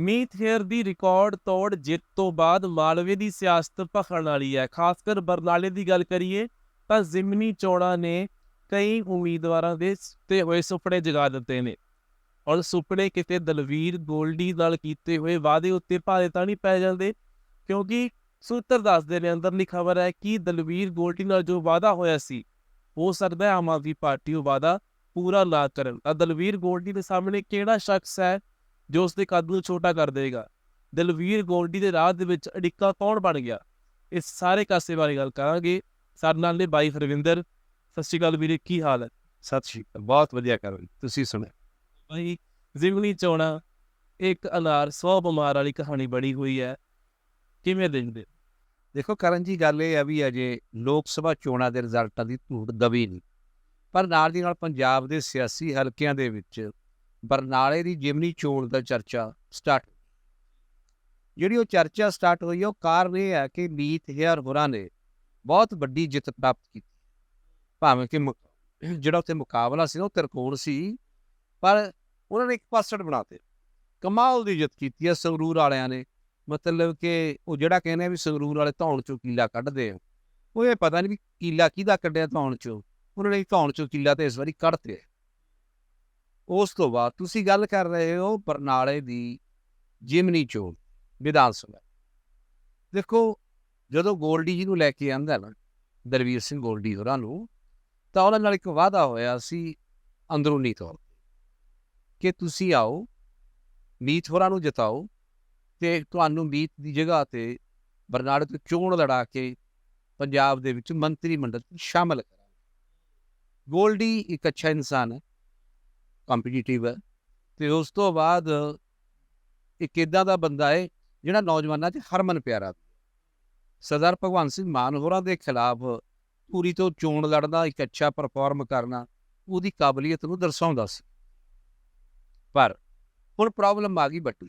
ਮੀਤ ਹੇਅਰ ਦੀ record ਤੋੜ ਜਿੱਤ ਤੋਂ ਬਾਅਦ ਮਾਲਵੇ ਦੀ ਸਿਆਸਤ ਭਖਣ ਵਾਲੀ ਹੈ। ਖਾਸ ਕਰ ਬਰਨਾਲੇ ਦੀ ਗੱਲ ਕਰੀਏ ਤਾਂ ਜ਼ਿਮਨੀ ਚੋਣਾਂ ਨੇ ਕਈ ਉਮੀਦਵਾਰਾਂ ਦੇ ਤੇ ਹੋਏ ਸੁਪਨੇ ਜਗਾ ਦਿੱਤੇ ਨੇ। ਔਰ ਸੁਪਨੇ ਕਿਤੇ ਦਲਵੀਰ ਗੋਲਡੀ ਨਾਲ ਕੀਤੇ ਹੋਏ ਵਾਅਦੇ ਉੱਤੇ ਭਾਰੇ ਤਾਂ ਨਹੀਂ ਪੈ ਜਾਂਦੇ, ਕਿਉਂਕਿ ਸੂਤਰ ਦੱਸਦੇ ਨੇ ਅੰਦਰਲੀ ਖਬਰ ਹੈ ਕਿ ਦਲਵੀਰ ਗੋਲਡੀ ਨਾਲ ਜੋ ਵਾਅਦਾ ਹੋਇਆ ਸੀ, ਹੋ ਸਕਦਾ ਹੈ ਆਮ ਆਦਮੀ ਪਾਰਟੀ ਉਹ ਵਾਅਦਾ ਪੂਰਾ ਨਾ ਕਰਨ। ਦਲਵੀਰ ਗੋਲਡੀ ਦੇ ਸਾਹਮਣੇ ਕਿਹੜਾ ਸ਼ਖਸ ਹੈ? ਜੋ ਉਸਦੇ ਕੱਦ ਨੂੰ ਛੋਟਾ ਕਰ ਦੇਗਾ ਦਲਵੀਰ ਗੋਲਡੀ ਦੇ ਰਾਹ ਦੇ ਵਿੱਚ ਅੜਿੱਕਾ ਕੌਣ ਬਣ ਗਿਆ? ਇਸ ਸਾਰੇ ਕਾਸੇ ਬਾਰੇ ਗੱਲ ਕਰਾਂਗੇ। ਸਾਡੇ ਨਾਲ ਨੇ ਬਾਈ ਹਰਵਿੰਦਰ। ਸਤਿ ਸ਼੍ਰੀ ਅਕਾਲ ਵੀਰੇ ਕੀ ਹਾਲ ਹੈ? ਸਤਿ ਸ਼੍ਰੀ ਅਕਾਲ ਬਹੁਤ ਵਧੀਆ ਕਰੋ ਤੁਸੀਂ ਸੁਣਿਆ ਬਾਈ ਜ਼ਿਮਨੀ ਚੋਣਾਂ ਇੱਕ ਅਨਾਰ 100 ਬਿਮਾਰ ਵਾਲੀ ਕਹਾਣੀ ਬਣੀ ਹੋਈ ਹੈ। ਕਿਵੇਂ ਦੇਖਦੇ ਦੇਖੋ ਕਰਨ ਜੀ ਗੱਲ ਇਹ ਆ ਵੀ ਅਜੇ ਲੋਕ ਸਭਾ ਚੋਣਾਂ ਦੇ ਰਿਜ਼ਲਟਾਂ ਦੀ ਧੂੜ ਦਬੀ ਨਹੀਂ। ਪਰ ਨਾਲ ਦੀ ਨਾਲ ਪੰਜਾਬ ਦੇ ਸਿਆਸੀ ਹਲਕਿਆਂ ਦੇ ਵਿੱਚ ਬਰਨਾਲੇ ਦੀ ਜਿਮਨੀ ਚੋਣ ਦਾ ਚਰਚਾ ਸਟਾਰਟ। ਜਿਹੜੀ ਉਹ ਚਰਚਾ ਸਟਾਰਟ ਹੋਈ ਆ, ਉਹ ਕਾਰਨ ਇਹ ਹੈ ਕਿ ਮੀਤ ਹੇਅਰ ਹੋਰਾਂ ਨੇ ਬਹੁਤ ਵੱਡੀ ਜਿੱਤ ਪ੍ਰਾਪਤ ਕੀਤੀ। ਭਾਵੇਂ ਕਿ ਮੁ- ਜਿਹੜਾ ਉੱਥੇ ਮੁਕਾਬਲਾ ਸੀ ਨਾ, ਉਹ ਤਿਰਕੋਣ ਸੀ ਪਰ ਉਹਨਾਂ ਨੇ ਇੱਕ ਪਾਸੜ ਬਣਾਤੇ। ਕਮਾਲ ਦੀ ਜਿੱਤ ਕੀਤੀ ਹੈ ਸੰਗਰੂਰ ਵਾਲਿਆਂ ਨੇ। ਮਤਲਬ ਕਿ ਉਹ ਜਿਹੜਾ ਕਹਿੰਦੇ ਆ ਵੀ ਸੰਗਰੂਰ ਵਾਲੇ ਧੌਣ ਚੋਂ ਕੀਲਾ ਕੱਢਦੇ ਆ। ਉਹ ਇਹ ਪਤਾ ਨਹੀਂ ਵੀ ਕੀਲਾ ਕਿਹਦਾ ਕੱਢਿਆ ਧੌਣ ਚੋਂ। ਉਹਨਾਂ ਨੇ ਧੌਣ ਚੋਂ ਕੀਲਾ ਤੇ ਇਸ ਵਾਰੀ ਕੱਢਤੇ ਉਸ ਤੋਂ ਬਾਅਦ ਤੁਸੀਂ ਗੱਲ ਕਰ ਰਹੇ ਹੋ ਬਰਨਾਲੇ ਦੀ ਜਿਮਨੀ ਚੋਣ, ਵਿਧਾਨ ਸਭਾ। ਦੇਖੋ, ਜਦੋਂ ਗੋਲਡੀ ਜੀ ਨੂੰ ਲੈ ਕੇ ਆਂਦਾ ਨਾ ਦਰਵੀਰ ਸਿੰਘ ਗੋਲਡੀ ਹੋਰਾਂ ਨੂੰ, ਤਾਂ ਉਹਨਾਂ ਨਾਲ ਇੱਕ ਵਾਅਦਾ ਹੋਇਆ ਸੀ ਅੰਦਰੂਨੀ ਤੌਰ ਤੇ ਕਿ ਤੁਸੀਂ ਆਓ, ਮੀਤ ਹੋਰਾਂ ਨੂੰ ਜਿਤਾਓ ਤੇ ਤੁਹਾਨੂੰ ਮੀਤ ਦੀ ਜਗ੍ਹਾ ਤੇ ਬਰਨਾਲੇ ਤੋਂ ਚੋਣ ਲੜਾ ਕੇ ਪੰਜਾਬ ਦੇ ਵਿੱਚ ਮੰਤਰੀ ਮੰਡਲ ਵਿੱਚ ਸ਼ਾਮਲ ਕਰਾਂਗੇ। ਗੋਲਡੀ ਇੱਕ ਅੱਛਾ ਇਨਸਾਨ ਹੈ। ਕੰਪੀਟੀਟਿਵ ਹੈ। ਤੇ ਉਸ ਤੋਂ ਬਾਅਦ ਇੱਕ ਇਦਾਂ ਦਾ ਬੰਦਾ ਹੈ, ਜਿਹੜਾ ਨੌਜਵਾਨਾਂ 'ਚ ਹਰਮਨ ਪਿਆਰਾ ਸਰਦਾਰ ਭਗਵੰਤ ਸਿੰਘ ਮਾਨ ਹੋਰਾਂ ਦੇ ਖਿਲਾਫ ਪੂਰੀ ਤੋਂ ਚੋਣ ਲੜਨਾ, ਇੱਕ ਅੱਛਾ ਪਰਫਾਰਮ ਕਰਨਾ, ਉਹਦੀ ਕਾਬਲੀਅਤ ਨੂੰ ਦਰਸਾਉਂਦਾ ਸੀ। ਪਰ ਹੁਣ ਪ੍ਰੋਬਲਮ ਆ ਗਈ ਬੱਟੀ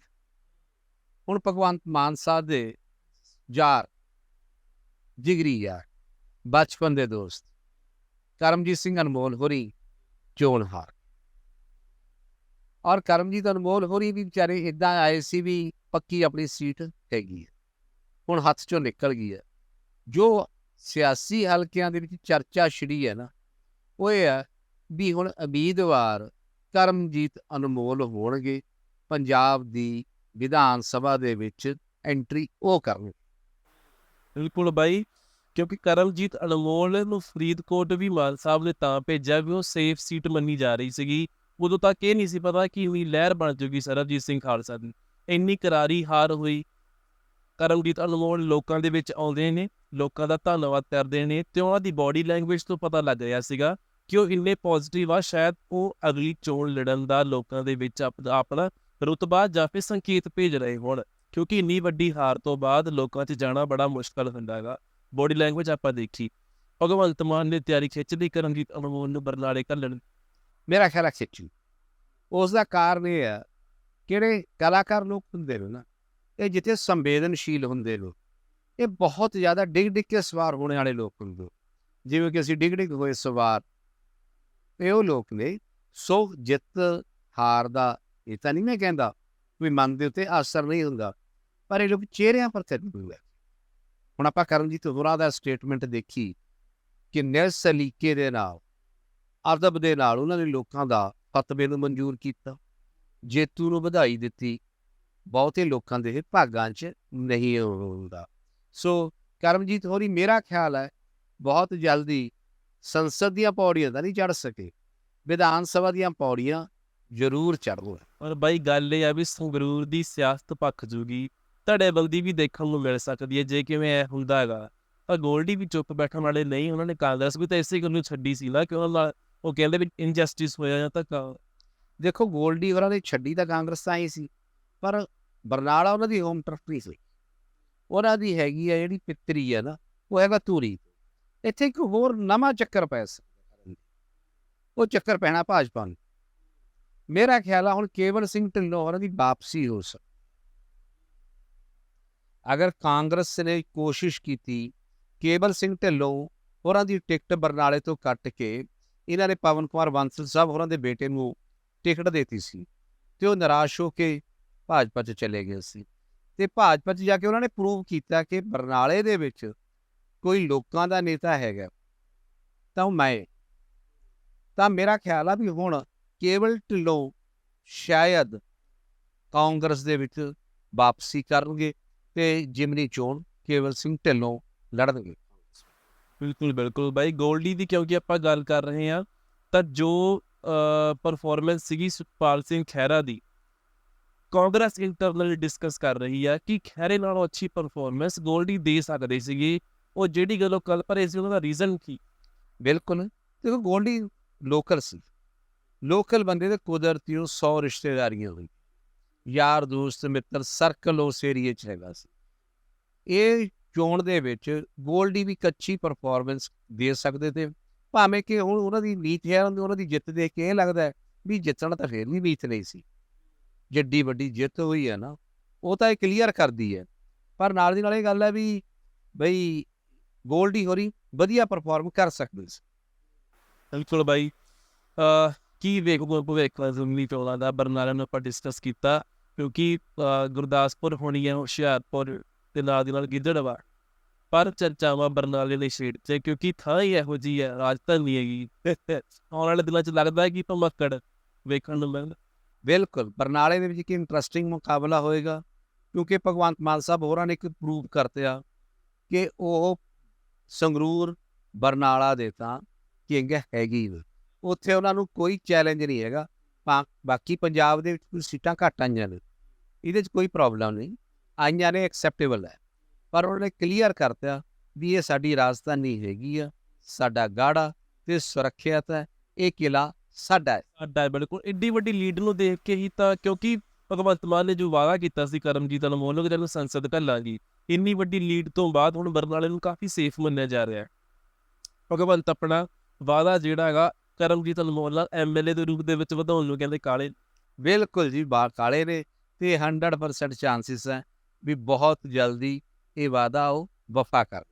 ਹੁਣ ਭਗਵੰਤ ਮਾਨ ਸਾਹਿਬ ਦੇ ਯਾਰ, ਜਿਗਰੀ ਯਾਰ, ਬਚਪਨ ਦੇ ਦੋਸਤ ਕਰਮਜੀਤ ਸਿੰਘ ਅਨਮੋਲ ਹੋਰੀ ਚੋਣ ਹਾਰ। ਔਰ ਕਰਮਜੀਤ ਅਨਮੋਲ ਹੋਰੀ ਵੀ ਵਿਚਾਰੇ ਇਦਾਂ ਆਏ ਸੀ ਵੀ ਪੱਕੀ ਆਪਣੀ ਸੀਟ ਹੈਗੀ ਹੈ। ਹੁਣ ਹੱਥ ਚੋਂ ਨਿਕਲ ਗਈ ਹੈ। ਜੋ ਸਿਆਸੀ ਹਲਕਿਆਂ ਦੇ ਵਿੱਚ ਚਰਚਾ ਛਿੜੀ ਹੈ ਨਾ, ਉਹ ਇਹ ਹੈ ਵੀ ਹੁਣ ਉਮੀਦਵਾਰ ਕਰਮਜੀਤ ਅਨਮੋਲ ਹੋਣਗੇ, ਪੰਜਾਬ ਦੀ ਵਿਧਾਨ ਸਭਾ ਦੇ ਵਿੱਚ ਐਂਟਰੀ ਉਹ ਕਰਨਗੇ। ਬਿਲਕੁਲ ਬਾਈ, ਕਿਉਂਕਿ ਕਰਮਜੀਤ ਅਨਮੋਲ ਨੂੰ ਫਰੀਦਕੋਟ ਵੀ ਮਾਨ ਸਾਹਿਬ ਨੇ ਤਾਂ ਭੇਜਿਆ ਵੀ ਉਹ ਸੇਫ ਸੀਟ ਮੰਨੀ ਜਾ ਰਹੀ ਸੀਗੀ। ਉਦੋਂ ਤੱਕ ਇਹ ਨਹੀਂ ਸੀ ਪਤਾ ਕਿ ਹੋਈ ਲਹਿਰ ਬਣ ਜੂਗੀ ਸਰਬਜੀਤ ਸਿੰਘ ਖਾਲਸਾ ਦੀ। ਇੰਨੀ ਕਰਾਰੀ ਹਾਰ ਹੋਈ। ਕਰਮਜੀਤ ਅਨਮੋਲ ਲੋਕਾਂ ਦੇ ਵਿੱਚ ਆਉਂਦੇ ਨੇ, ਲੋਕਾਂ ਦਾ ਧੰਨਵਾਦ ਕਰਦੇ ਨੇ ਤੇ ਉਹਨਾਂ ਦੀ ਬਾਡੀ ਲੈਂਗੁਏਜ ਤੋਂ ਪਤਾ ਲੱਗ ਰਿਹਾ ਸੀਗਾ ਕਿ ਉਹ ਇੰਨੇ ਪੋਜ਼ਿਟਿਵ ਆ, ਸ਼ਾਇਦ ਉਹ ਅਗਲੀ ਚੋਣ ਲੜਨ ਦਾ ਲੋਕਾਂ ਦੇ ਵਿੱਚ ਆਪਣਾ ਰੁਤਬਾ ਜਾਂ ਫਿਰ ਸੰਕੇਤ ਭੇਜ ਰਹੇ ਹੋਣ। ਕਿਉਂਕਿ ਇੰਨੀ ਵੱਡੀ ਹਾਰ ਤੋਂ ਬਾਅਦ ਲੋਕਾਂ 'ਚ ਜਾਣਾ ਬੜਾ ਮੁਸ਼ਕਲ ਹੁੰਦਾ ਹੈਗਾ। ਬੋਡੀ ਲੈਂਗੁਏਜ ਆਪਾਂ ਦੇਖੀ। ਭਗਵੰਤ ਮਾਨ ਨੇ ਤਿਆਰੀ ਖਿੱਚਦੀ ਲਈ ਕਰਮਜੀਤ ਅਨਮੋਲ ਨੂੰ ਬਰਨਾਲੇ ਘੱਲਣ ਮੇਰਾ ਖਿਆਲ ਹੈ ਖਿੱਚੂ। ਉਸ ਦਾ ਕਾਰਨ ਇਹ ਹੈ ਕਿਹੜੇ ਕਲਾਕਾਰ ਲੋਕ ਹੁੰਦੇ ਨੇ ਨਾ, ਇਹ ਜਿੱਥੇ ਸੰਵੇਦਨਸ਼ੀਲ ਹੁੰਦੇ ਨੇ, ਇਹ ਬਹੁਤ ਜ਼ਿਆਦਾ ਡਿਗ ਡਿਗ ਕੇ ਸਵਾਰ ਹੋਣੇ ਵਾਲੇ ਲੋਕ ਹੁੰਦੇ ਜਿਵੇਂ ਕਿ ਅਸੀਂ ਡਿਗ ਡਿਗ ਹੋਏ ਸਵਾਰ ਇਹ ਉਹ ਲੋਕ ਨੇ ਸੋ ਜਿੱਤ ਹਾਰ ਦਾ, ਇਹ ਤਾਂ ਨਹੀਂ ਮੈਂ ਕਹਿੰਦਾ ਵੀ ਮਨ ਦੇ ਉੱਤੇ ਅਸਰ ਨਹੀਂ ਹੁੰਦਾ, ਪਰ ਇਹ ਲੋਕ ਚਿਹਰਿਆਂ ਪਰ ਤੇ ਹੁਣ ਆਪਾਂ ਕਰਨਜੀਤ ਹੋਰਾਂ ਦਾ ਸਟੇਟਮੈਂਟ ਦੇਖੀ ਕਿ ਨਿਰ ਸਲੀਕੇ ਦੇ ਨਾਲ ਅਦਬ ਦੇ ਨਾਲ ਉਹਨਾਂ ਨੇ ਲੋਕਾਂ ਦਾ ਫਤਵੇ ਨੂੰ ਮਨਜ਼ੂਰ ਕੀਤਾ, ਜੇਤੂ ਨੂੰ ਵਧਾਈ ਦਿੱਤੀ, ਬਹੁਤੇ ਲੋਕਾਂ ਦੇ ਭਾਗਾਂ 'ਚ ਨਹੀਂ ਹੁੰਦਾ ਸੋ ਕਰਮਜੀਤ ਹੋਰੀ, ਮੇਰਾ ਖਿਆਲ ਹੈ ਬਹੁਤ ਜਲਦੀ ਸੰਸਦ ਦੀਆਂ ਪੌੜੀਆਂ ਤਾਂ ਨਹੀਂ ਚੜ ਸਕੇ, ਵਿਧਾਨ ਸਭਾ ਦੀਆਂ ਪੌੜੀਆਂ ਜ਼ਰੂਰ ਚੜ੍ਹਨ। ਪਰ ਬਾਈ ਗੱਲ ਇਹ ਆ ਵੀ ਸੰਗਰੂਰ ਦੀ ਸਿਆਸਤ ਪੱਖ ਜੂਗੀ, ਧੜੇ ਧੜੇਬੰਦੀ ਵੀ ਦੇਖਣ ਨੂੰ ਮਿਲ ਸਕਦੀ ਹੈ, ਜੇ ਕਿਵੇਂ ਇਹ ਹੁੰਦਾ ਹੈਗਾ। ਪਰ ਗੋਲਡੀ ਵੀ ਚੁੱਪ ਬੈਠਣ ਵਾਲੇ ਨਹੀਂ, ਉਹਨਾਂ ਨੇ ਕਾਂਗਰਸ ਵੀ ਤਾਂ ਇਸੇ ਗੱਲ ਨੂੰ ਛੱਡੀ ਸੀ ਨਾ ਕਿ ਉਹਨਾਂ ਨਾਲ ਉਹ ਕਹਿੰਦੇ ਵੀ ਇਨਜਸਟਿਸ ਹੋਇਆ ਜਾਂ ਧੱਕਾ ਦੇਖੋ, ਗੋਲਡੀ ਹੋਰਾਂ ਨੇ ਛੱਡੀ ਤਾਂ ਕਾਂਗਰਸ ਤਾਂ ਹੀ ਸੀ, ਪਰ ਬਰਨਾਲਾ ਉਹਨਾਂ ਦੀ ਹੋਮ ਟਰਫ ਸੀ। ਉਹਨਾਂ ਦੀ ਹੈਗੀ ਆ ਜਿਹੜੀ ਪਿੱਤਰੀ ਹੈ ਨਾ, ਉਹ ਹੈਗਾ ਧੂਰੀ। ਇੱਥੇ ਇੱਕ ਹੋਰ ਨਵਾਂ ਚੱਕਰ ਪੈ ਸਕਦਾ ਉਹ ਚੱਕਰ ਪੈਣਾ ਭਾਜਪਾ ਨੂੰ। ਮੇਰਾ ਖਿਆਲ ਆ ਹੁਣ ਕੇਵਲ ਸਿੰਘ ਢਿੱਲੋਂ ਹੋਰਾਂ ਦੀ ਵਾਪਸੀ ਹੋ ਸਕਦੀ। ਅਗਰ ਕਾਂਗਰਸ ਨੇ ਕੋਸ਼ਿਸ਼ ਕੀਤੀ ਕੇਵਲ ਸਿੰਘ ਢਿੱਲੋਂ ਹੋਰਾਂ ਦੀ ਟਿਕਟ ਬਰਨਾਲੇ ਤੋਂ ਕੱਟ ਕੇ ਇਹਨਾਂ ਨੇ ਪਵਨ ਕੁਮਾਰ ਬਾਂਸਲ ਸਾਹਿਬ ਹੋਰਾਂ ਦੇ ਬੇਟੇ ਨੂੰ ਟਿਕਟ ਦੇਤੀ ਸੀ ਤੇ ਉਹ ਨਿਰਾਸ਼ ਹੋ ਕੇ ਭਾਜਪਾ 'ਚ ਚਲੇ ਗਏ ਸੀ ਤੇ ਭਾਜਪਾ 'ਚ ਜਾ ਕੇ ਉਹਨਾਂ ਨੇ ਪ੍ਰੂਵ ਕੀਤਾ ਕਿ ਬਰਨਾਲੇ ਦੇ ਵਿੱਚ ਕੋਈ ਲੋਕਾਂ ਦਾ ਨੇਤਾ ਹੈਗਾ ਤਾਂ ਉਹ ਮੈਂ। ਤਾਂ ਮੇਰਾ ਖਿਆਲ ਆ ਵੀ ਹੁਣ ਕੇਵਲ ਢਿੱਲੋਂ ਸ਼ਾਇਦ ਕਾਂਗਰਸ ਦੇ ਵਿੱਚ ਵਾਪਸੀ ਕਰਨਗੇ ਤੇ ਜਿਮਨੀ ਚੋਣ ਕੇਵਲ ਸਿੰਘ ਢਿੱਲੋਂ ਲੜਨਗੇ। ਬਿਲਕੁਲ ਬਿਲਕੁਲ। ਬਾਈ ਗੋਲਡੀ ਦੀ ਕਿਉਂਕਿ ਆਪਾਂ ਗੱਲ ਕਰ ਰਹੇ ਹਾਂ, ਤਾਂ ਜੋ ਪਰਫਾਰਮੈਂਸ ਸੀਗੀ ਸੁਖਪਾਲ ਸਿੰਘ ਖਹਿਰਾ ਦੀ, ਕਾਂਗਰਸ ਇੰਟਰਨਲ ਡਿਸਕਸ ਕਰ ਰਹੀ ਆ ਕਿ ਖਹਿਰੇ ਨਾਲੋਂ ਅੱਛੀ ਪਰਫਾਰਮੈਂਸ ਗੋਲਡੀ ਦੇ ਸਕਦੇ ਸੀਗੇ। ਉਹ ਜਿਹੜੀ ਗੱਲ ਉਹ ਕੱਲ ਪਰ ਇਸ ਉਹਦਾ ਰੀਜ਼ਨ ਕੀ? ਬਿਲਕੁਲ। ਦੇਖੋ ਗੋਲਡੀ ਲੋਕਲ ਸੀ। ਲੋਕਲ ਬੰਦੇ ਦੇ ਕੁਦਰਤੀ ਨੂੰ 100 ਰਿਸ਼ਤੇਦਾਰੀਆਂ ਹੋਈ ਯਾਰ, ਦੋਸਤ, ਮਿੱਤਰ ਸਰਕਲ ਉਸ ਏਰੀਏ 'ਚ ਹੈਗਾ ਸੀ। ਇਹ ਚੋਣ ਦੇ ਵਿੱਚ ਗੋਲਡੀ ਵੀ ਕੱਚੀ ਪਰਫਾਰਮੈਂਸ ਦੇ ਸਕਦੇ ਤੇ, ਭਾਵੇਂ ਕਿ ਹੁਣ ਉਹਨਾਂ ਦੀ ਨੀਤ ਹੈ, ਉਹਨਾਂ ਦੀ ਜਿੱਤ ਦੇਖ ਕੇ ਇਹ ਲੱਗਦਾ ਹੈ ਵੀ ਜਿੱਤਣਾ ਤਾਂ ਫੇਰ ਵੀ ਨੀਤ ਨਹੀਂ ਸੀ। ਜਿੱਡੀ ਵੱਡੀ ਜਿੱਤ ਹੋਈ ਹੈ ਨਾ, ਉਹ ਤਾਂ ਇਹ ਕਲੀਅਰ ਕਰਦੀ ਹੈ। ਪਰ ਨਾਲ ਦੀ ਨਾਲ ਇਹ ਗੱਲ ਹੈ ਵੀ ਬਈ ਗੋਲਡੀ ਹੋਰੀ ਵਧੀਆ ਪਰਫਾਰਮ ਕਰ ਸਕਦੇ ਸੀ। ਬਿਲਕੁਲ ਬਾਈ। ਕੀ ਵੇਖੋ, ਭਵਿੱਖ ਜ਼ਮਨੀ ਚੋਣਾਂ ਦਾ, ਬਰਨਾਲਾ ਨੂੰ ਆਪਾਂ ਡਿਸਕਸ ਕੀਤਾ, ਕਿਉਂਕਿ ਗੁਰਦਾਸਪੁਰ ਹੋਣੀ ਹੈ ਹੁਸ਼ਿਆਰਪੁਰ ਤੇ ਨਾਲ ਦੀ ਨਾਲ ਗਿੱਦੜਵਾ ਪਰ ਚਰਚਾਵਾਂ ਬਰਨਾਲੇ ਦੇ ਸ਼ੇਡ 'ਚ, ਕਿਉਂਕਿ ਥਾਂ ਹੀ ਇਹੋ ਜੀ ਹੈ, ਰਾਜਧਾਨੀ ਹੈਗੀ। ਆਉਣ ਵਾਲੇ ਦਿਨਾਂ 'ਚ ਲੱਗਦਾ ਹੈ ਕਿ ਭਮੱਕੜ ਵੇਖਣ ਨੂੰ ਮਿਲ ਬਿਲਕੁਲ, ਬਰਨਾਲੇ ਦੇ ਵਿੱਚ ਇੱਕ ਇੰਟਰਸਟਿੰਗ ਮੁਕਾਬਲਾ ਹੋਏਗਾ, ਕਿਉਂਕਿ ਭਗਵੰਤ ਮਾਨ ਸਾਹਿਬ ਹੋਰਾਂ ਨੇ ਇੱਕ ਪ੍ਰੂਵ ਕਰਤਿਆ ਕਿ ਉਹ ਸੰਗਰੂਰ, ਬਰਨਾਲਾ ਦੇ ਤਾਂ ਕਿੰਗ ਹੈਗੀ ਉੱਥੇ ਉਹਨਾਂ ਨੂੰ ਕੋਈ ਚੈਲੰਜ ਨਹੀਂ ਹੈਗਾ ਬਾ- ਬਾਕੀ ਪੰਜਾਬ ਦੇ ਵਿੱਚ ਕੁਝ ਸੀਟਾਂ ਘੱਟ ਆਈਆਂ ਨੇ। ਇਹਦੇ 'ਚ ਕੋਈ ਪ੍ਰੋਬਲਮ ਨਹੀਂ। ਆਈਆਂ ਨੇ ਐਕਸੈਪਟੇਬਲ ਹੈ। ਪਰ ਉਹਨੇ ਕਲੀਅਰ ਕਰਤਿਆ ਵੀ ਇਹ ਸਾਡੀ ਰਾਜਧਾਨੀ ਹੈਗੀ ਆ ਸਾਡਾ ਗਾੜਾ ਤੇ ਸੁਰੱਖਿਅਤ ਹੈ ਇਹ ਕਿਲਾ ਸਾਡਾ ਹੈ। ਸਾਡਾ ਬਿਲਕੁਲ। ਏਡੀ ਵੱਡੀ ਲੀਡ ਨੂੰ ਦੇਖ ਕੇ ਹੀ ਤਾਂ ਕਿਉਂਕਿ ਭਗਵੰਤ ਮਾਨ ਨੇ ਜੋ ਵਾਅਦਾ ਕੀਤਾ ਸੀ ਕਰਮਜੀਤ ਅਨਮੋਲ ਨੂੰ ਕਿ ਜਦੋਂ ਸੰਸਦ ਘੱਲਾਂਗੀ ਇੰਨੀ ਵੱਡੀ ਲੀਡ ਤੋਂ ਬਾਅਦ ਹੁਣ ਬਰਨਾਲੇ ਨੂੰ ਕਾਫੀ ਸੇਫ ਮੰਨਿਆ ਜਾ ਰਿਹਾ ਹੈ। ਭਗਵੰਤ ਆਪਣਾ ਵਾਅਦਾ ਜਿਹੜਾ ਹੈਗਾ ਕਰਮਜੀਤ ਅਨਮੋਲ ਨਾਲ ਐਮਐਲਏ ਦੇ ਰੂਪ ਦੇ ਵਿੱਚ ਵਧਾਉਣ ਨੂੰ ਕਹਿੰਦੇ ਕਾਲੇ ਬਿਲਕੁਲ ਜੀ ਬਾ ਕਾਲੇ ਨੇ ਤੇ 100% ਚਾਂਸਿਸ ਹੈ। ਵੀ ਬਹੁਤ ਜਲਦੀ ਇਹ ਵਾਦਾ ਉਹ ਵਫਾ ਕਰ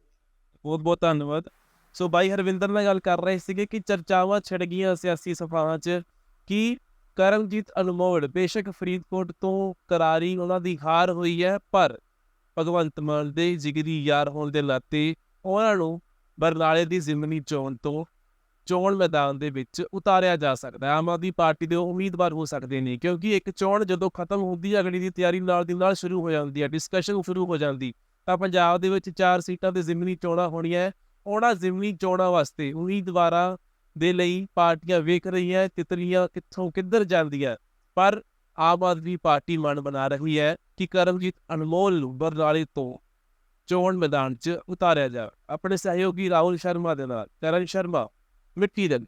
ਬਹੁਤ ਬਹੁਤ ਧੰਨਵਾਦ। ਸੋ ਬਾਈ ਹਰਵਿੰਦਰ ਨਾਲ ਗੱਲ ਕਰ ਰਹੇ ਸੀਗੇ ਕਿ ਚਰਚਾਵਾਂ ਛਿੜ ਗਈਆਂ ਸਿਆਸੀ ਸਫਾਵਾਂ 'ਚ ਕਿ ਕਰਮਜੀਤ ਅਨਮੋਲ ਬੇਸ਼ੱਕ ਫਰੀਦਕੋਟ ਤੋਂ ਕਰਾਰੀ ਉਹਨਾਂ ਦੀ ਹਾਰ ਹੋਈ ਹੈ, ਪਰ ਭਗਵੰਤ ਮਾਨ ਦੇ ਜਿਗਰੀ ਯਾਰ ਹੋਣ ਦੇ ਨਾਤੇ ਉਹਨਾਂ ਨੂੰ ਬਰਨਾਲੇ ਦੀ ਜ਼ਿਮਨੀ ਚੋਣ ਤੋਂ ਚੋਣ ਮੈਦਾਨ ਦੇ ਵਿੱਚ ਉਤਾਰਿਆ ਜਾ ਸਕਦਾ ਹੈ। ਆਮ ਆਦਮੀ ਪਾਰਟੀ ਦੇ ਉਹ ਉਮੀਦਵਾਰ ਹੋ ਸਕਦੇ ਨੇ, ਕਿਉਂਕਿ ਇੱਕ ਚੋਣ ਜਦੋਂ ਖਤਮ ਹੁੰਦੀ ਹੈ, ਅਗਲੀ ਦੀ ਤਿਆਰੀ ਨਾਲ ਦੀ ਨਾਲ ਸ਼ੁਰੂ ਹੋ ਜਾਂਦੀ ਹੈ ਡਿਸਕਸ਼ਨ ਸ਼ੁਰੂ ਹੋ ਜਾਂਦੀ। ਤਾਂ ਪੰਜਾਬ ਦੇ ਵਿੱਚ ਚਾਰ ਸੀਟਾਂ ਤੇ ਜ਼ਿਮਨੀ ਚੋਣਾਂ ਹੋਣੀਆਂ ਹੈ। ਉਹਨਾਂ ਜ਼ਿਮਨੀ ਚੋਣਾਂ ਵਾਸਤੇ ਉਮੀਦਵਾਰਾਂ ਦੇ ਲਈ ਪਾਰਟੀਆਂ ਵੇਖ ਰਹੀਆਂ, ਤਿਤਲੀਆਂ ਕਿੱਥੋਂ ਕਿੱਧਰ ਜਾਂਦੀਆਂ। ਪਰ ਆਮ ਆਦਮੀ ਪਾਰਟੀ ਮਨ ਬਣਾ ਰਹੀ ਹੈ ਕਿ ਕਰਮਜੀਤ ਅਨਮੋਲ ਨੂੰ ਬਰਨਾਲੇ ਤੋਂ ਚੋਣ ਮੈਦਾਨ 'ਚ ਉਤਾਰਿਆ ਜਾਵੇ। ਆਪਣੇ ਸਹਿਯੋਗੀ ਰਾਹੁਲ ਸ਼ਰਮਾ ਦੇ ਨਾਲ, ਕਰਨ ਸ਼ਰਮਾ। ਮਿੱਟੀ ਦੇ